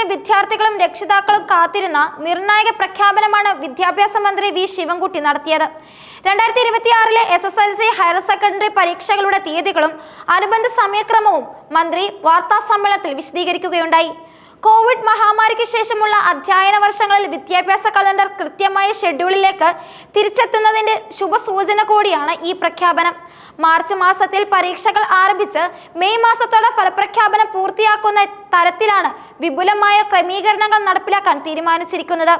പരീക്ഷാഫലത്തിന് വിദ്യാർത്ഥികളും രക്ഷിതാക്കളും കാത്തിരുന്ന നിർണായക പ്രഖ്യാപനമാണ് വിദ്യാഭ്യാസ മന്ത്രി വി ശിവൻകുട്ടി നടത്തിയത്. രണ്ടായിരത്തി ഇരുപത്തിയാറിലെ S S L C higher secondary പരീക്ഷകളുടെ തീയതികളും അനുബന്ധ സമയക്രമവും മന്ത്രി വാർത്താ സമ്മേളനത്തിൽ വിശദീകരിക്കുകയുണ്ടായി. കോവിഡ് മഹാമാരിക്ക് ശേഷമുള്ള അധ്യയന വർഷങ്ങളിൽ വിദ്യാഭ്യാസ കലണ്ടർ കൃത്യമായ ഷെഡ്യൂളിലേക്ക് തിരിച്ചെത്തുന്നതിന്റെ ശുഭസൂചന കൂടിയാണ് ഈ പ്രഖ്യാപനം. മാർച്ച് മാസത്തിൽ പരീക്ഷകൾ ആരംഭിച്ച് മെയ് മാസത്തോടെ ഫലപ്രഖ്യാപനം പൂർത്തിയാക്കുന്ന തരത്തിലാണ് വിപുലമായ ക്രമീകരണങ്ങൾ നടപ്പിലാക്കാൻ തീരുമാനിച്ചിരിക്കുന്നത്.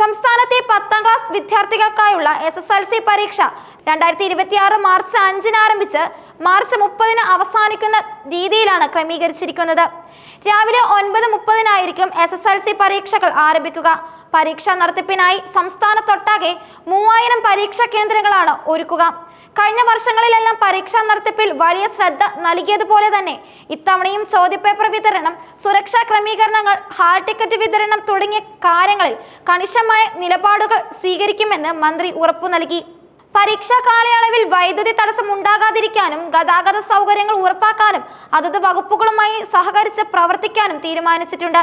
സംസ്ഥാനത്തെ പത്താം ക്ലാസ് വിദ്യാർത്ഥികൾക്കായുള്ള എസ് എസ് എൽ സി പരീക്ഷ രണ്ടായിരത്തി ഇരുപത്തിയാറ് മാർച്ച് അഞ്ചിന് ആരംഭിച്ച് മാർച്ച് മുപ്പതിന് അവസാനിക്കുന്ന രീതിയിലാണ് ക്രമീകരിച്ചിരിക്കുന്നത്. രാവിലെ ഒൻപത് മുപ്പതിനായിരിക്കും എസ് എസ് എൽ സി പരീക്ഷകൾ ആരംഭിക്കുക. പരീക്ഷാ നടത്തിപ്പിനായി സംസ്ഥാനത്തൊട്ടാകെ മൂവായിരം പരീക്ഷാ കേന്ദ്രങ്ങളാണ് ഒരുക്കുക. കഴിഞ്ഞ വർഷങ്ങളിലെല്ലാം പരീക്ഷാ നടത്തിപ്പിൽ വലിയ ശ്രദ്ധ നൽകിയതുപോലെ തന്നെ ഇത്തവണയും ചോദ്യപേപ്പർ വിതരണം സുരക്ഷാ ക്രമീകരണങ്ങൾ ഹാൾ ടിക്കറ്റ് വിതരണം തുടങ്ങിയ കാര്യങ്ങളിൽ കണിശമായ നിലപാടുകൾ സ്വീകരിക്കുമെന്ന് മന്ത്രി ഉറപ്പു നൽകി. പരീക്ഷാ കാലയളവിൽ വൈദ്യുതി തടസ്സം ഉണ്ടാകാതിരിക്കാനും ഗതാഗത സൗകര്യങ്ങൾ ഉറപ്പാക്കാനും അതത് വകുപ്പുകളുമായി സഹകരിച്ച് പ്രവർത്തിക്കാനും തീരുമാനിച്ചിട്ടുണ്ട്.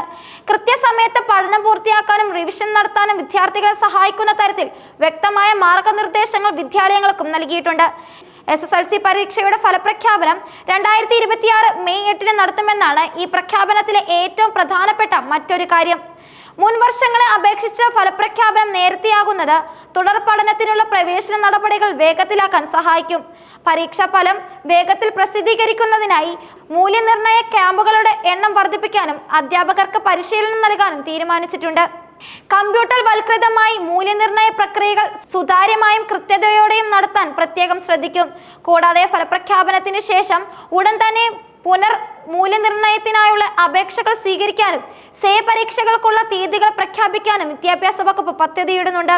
കൃത്യസമയത്ത് പഠനം പൂർത്തിയാക്കാനും റിവിഷൻ നടത്താനും വിദ്യാർത്ഥികളെ സഹായിക്കുന്ന തരത്തിൽ വ്യക്തമായ മാർഗനിർദ്ദേശങ്ങൾ വിദ്യാലയങ്ങൾക്കും നൽകിയിട്ടുണ്ട്. എസ് എസ് എൽ സി പരീക്ഷയുടെ ഫലപ്രഖ്യാപനം രണ്ടായിരത്തി ഇരുപത്തിയാറ് മെയ് എട്ടിന് നടത്തുമെന്നാണ് ഈ പ്രഖ്യാപനത്തിലെ ഏറ്റവും പ്രധാനപ്പെട്ട മറ്റൊരു കാര്യം. മുൻ വർഷങ്ങളെ അപേക്ഷിച്ച് ഫലപ്രഖ്യാപനം നേരത്തെയാകുന്നത് തുടർ പഠനത്തിനുള്ള പ്രവേശന നടപടികൾ വേഗത്തിലാക്കാൻ സഹായിക്കും. പരീക്ഷാ ഫലം വേഗത്തിൽ പ്രസിദ്ധീകരിക്കുന്നതിനായി മൂല്യനിർണയ ക്യാമ്പുകളുടെ എണ്ണം വർദ്ധിപ്പിക്കാനും അധ്യാപകർക്ക് പരിശീലനം നൽകാനും തീരുമാനിച്ചിട്ടുണ്ട്. കമ്പ്യൂട്ടർ വൽകൃതമായി മൂല്യനിർണയ പ്രക്രിയകൾ സുതാര്യമായും കൃത്യതയോടെയും നടത്താൻ പ്രത്യേകം ശ്രദ്ധിക്കും. കൂടാതെ ഫലപ്രഖ്യാപനത്തിന് ശേഷം ഉടൻ തന്നെ പുനർ മൂല്യനിർണയത്തിനായുള്ള അപേക്ഷകൾ സ്വീകരിക്കാനും സേ പരീക്ഷകൾക്കുള്ള തീയതികൾ പ്രഖ്യാപിക്കാനും വിദ്യാഭ്യാസ വകുപ്പ് പദ്ധതിയിടുന്നുണ്ട്.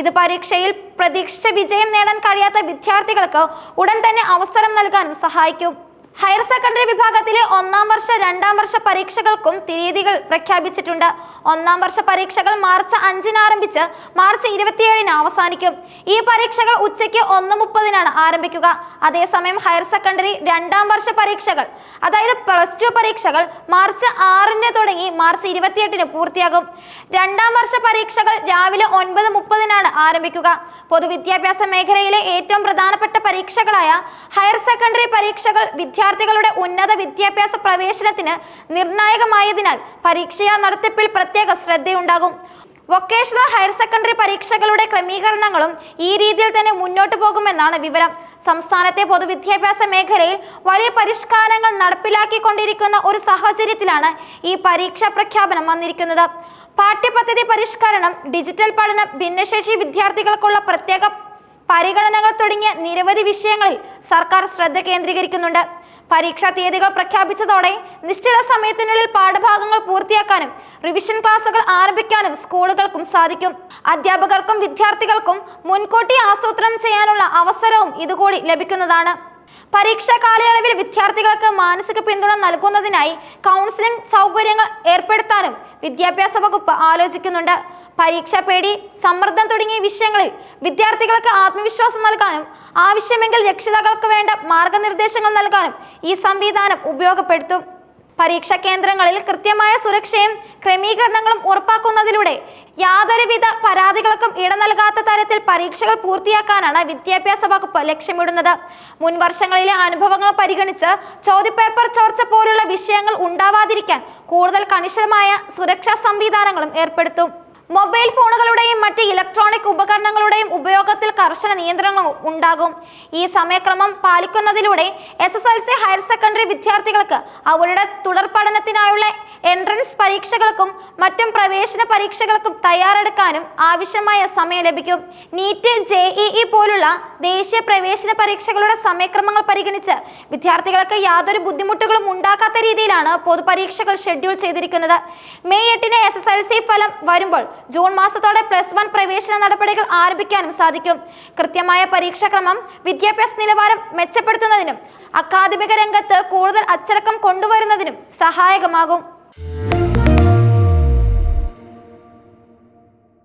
ഇത് പരീക്ഷയിൽ പ്രതീക്ഷിച്ച വിജയം നേടാൻ കഴിയാത്ത വിദ്യാർത്ഥികൾക്ക് ഉടൻ തന്നെ അവസരം നൽകാനും സഹായിക്കും. ഹയർ സെക്കൻഡറി വിഭാഗത്തിലെ ഒന്നാം വർഷ രണ്ടാം വർഷ പരീക്ഷകൾക്കും തീയതികൾ പ്രഖ്യാപിച്ചിട്ടുണ്ട്. ഒന്നാം വർഷ പരീക്ഷകൾ മാർച്ച് അഞ്ചിന് ആരംഭിച്ച് മാർച്ച് ഇരുപത്തിയേഴിന് അവസാനിക്കും. ഈ പരീക്ഷകൾ ഉച്ചയ്ക്ക് ഒന്ന് മുപ്പതിനാണ് ആരംഭിക്കുക. അതേസമയം ഹയർ സെക്കൻഡറി രണ്ടാം വർഷ പരീക്ഷകൾ അതായത് പ്ലസ് ടു പരീക്ഷകൾ മാർച്ച് ആറിന് തുടങ്ങി മാർച്ച് ഇരുപത്തിയെട്ടിന് പൂർത്തിയാകും. രണ്ടാം വർഷ പരീക്ഷകൾ രാവിലെ ഒൻപത് മുപ്പതിനാണ് ആരംഭിക്കുക. പൊതുവിദ്യാഭ്യാസ മേഖലയിലെ ഏറ്റവും പ്രധാനപ്പെട്ട പരീക്ഷകളായ ഹയർ സെക്കൻഡറി പരീക്ഷകൾ വിദ്യാർത്ഥികളുടെ ഉന്നത വിദ്യാഭ്യാസ പ്രവേശനത്തിന് നിർണായകമായതിനാൽ പരീക്ഷാ നടത്തിപ്പിൽ പ്രത്യേക ശ്രദ്ധയുണ്ടാകും. വൊക്കേഷണൽ ഹയർ സെക്കൻഡറി പരീക്ഷകളുടെ ക്രമീകരണങ്ങളും ഈ രീതിയിൽ തന്നെ മുന്നോട്ട് പോകുമെന്നാണ് വിവരം. സംസ്ഥാനത്തെ പൊതുവിദ്യാഭ്യാസ മേഖലയിൽ വലിയ പരിഷ്കാരങ്ങൾ നടപ്പിലാക്കിക്കൊണ്ടിരിക്കുന്ന ഒരു സാഹചര്യത്തിലാണ് ഈ പരീക്ഷാ പ്രഖ്യാപനം വന്നിരിക്കുന്നത്. പാഠ്യപദ്ധതി പരിഷ്കരണം ഡിജിറ്റൽ പഠനം ഭിന്നശേഷി വിദ്യാർത്ഥികൾക്കുള്ള പ്രത്യേക പരിഗണനകൾ തുടങ്ങിയ നിരവധി വിഷയങ്ങളിൽ സർക്കാർ ശ്രദ്ധ കേന്ദ്രീകരിക്കുന്നുണ്ട്. പരീക്ഷാ തീയതികൾ പ്രഖ്യാപിച്ചതോടെ നിശ്ചിത സമയത്തിനുള്ളിൽ പാഠഭാഗങ്ങൾ പൂർത്തിയാക്കാനും റിവിഷൻ ക്ലാസുകൾ ആരംഭിക്കാനും സ്കൂളുകൾക്കും സാധിക്കും. അധ്യാപകർക്കും വിദ്യാർത്ഥികൾക്കും മുൻകൂട്ടി ആസൂത്രണം ചെയ്യാനുള്ള അവസരവും ഇതുകൂടി ലഭിക്കുന്നതാണ്. പരീക്ഷാ കാലയളവിൽ വിദ്യാർത്ഥികൾക്ക് മാനസിക പിന്തുണ നൽകുന്നതിനായി കൗൺസിലിംഗ് സൗകര്യങ്ങൾ ഏർപ്പെടുത്താനും വിദ്യാഭ്യാസ വകുപ്പ് ആലോചിക്കുന്നുണ്ട്. പരീക്ഷാ പേടി സമ്മർദ്ദം തുടങ്ങിയ വിഷയങ്ങളിൽ വിദ്യാർത്ഥികൾക്ക് ആത്മവിശ്വാസം നൽകാനും ആവശ്യമെങ്കിൽ രക്ഷിതാക്കൾക്ക് വേണ്ട മാർഗനിർദ്ദേശങ്ങൾ നൽകാനും ഈ സംവിധാനം ഉപയോഗപ്പെടുത്തും. പരീക്ഷാ കേന്ദ്രങ്ങളിൽ കൃത്യമായ സുരക്ഷയും ക്രമീകരണങ്ങളും ഉറപ്പാക്കുന്നതിലൂടെ യാതൊരുവിധ പരാതികൾക്കും ഇട നൽകാത്ത തരത്തിൽ പരീക്ഷകൾ പൂർത്തിയാക്കാനാണ് വിദ്യാഭ്യാസ വകുപ്പ് ലക്ഷ്യമിടുന്നത്. മുൻ വർഷങ്ങളിലെ അനുഭവങ്ങൾ പരിഗണിച്ച് ചോദ്യപേപ്പർ ചോർച്ച പോലുള്ള വിഷയങ്ങൾ ഉണ്ടാവാതിരിക്കാൻ കൂടുതൽ കണിശമായ സുരക്ഷാ സംവിധാനങ്ങളും ഏർപ്പെടുത്തും. മൊബൈൽ ഫോണുകളുടെയും മറ്റ് ഇലക്ട്രോണിക് ഉപകരണങ്ങളുടെയും ഉപയോഗത്തിൽ കർശന നിയന്ത്രണങ്ങൾ ഉണ്ടാകും. ഈ സമയക്രമം പാലിക്കുന്നതിലൂടെ S S L C higher secondary വിദ്യാർത്ഥികൾക്ക് അവരുടെ തുടർ പഠനത്തിനായുള്ള എൻട്രൻസ് പരീക്ഷകൾക്കും മറ്റും പ്രവേശന പരീക്ഷകൾക്കും തയ്യാറെടുക്കാനും ആവശ്യമായ സമയം ലഭിക്കും. നീറ്റ് ജെ ഇ പോലുള്ള ദേശീയ പ്രവേശന പരീക്ഷകളുടെ സമയക്രമങ്ങൾ പരിഗണിച്ച് വിദ്യാർത്ഥികൾക്ക് യാതൊരു ബുദ്ധിമുട്ടുകളും ഉണ്ടാക്കാത്ത രീതിയിലാണ് പൊതുപരീക്ഷകൾ ഷെഡ്യൂൾ ചെയ്തിരിക്കുന്നത്. മെയ് എട്ടിന് എസ് എൽ സി ഫലം വരുമ്പോൾ ജൂൺ മാസത്തോടെ പ്ലസ് വൺ പ്രവേശന നടപടികൾ ആരംഭിക്കാനും സാധിക്കും. കൃത്യമായ പരീക്ഷാക്രമം വിദ്യാഭ്യാസ നിലവാരം മെച്ചപ്പെടുത്തുന്നതിനും അക്കാദമിക രംഗത്ത് കൂടുതൽ അച്ചടക്കം കൊണ്ടുവരുന്നതിനും സഹായകമാകും.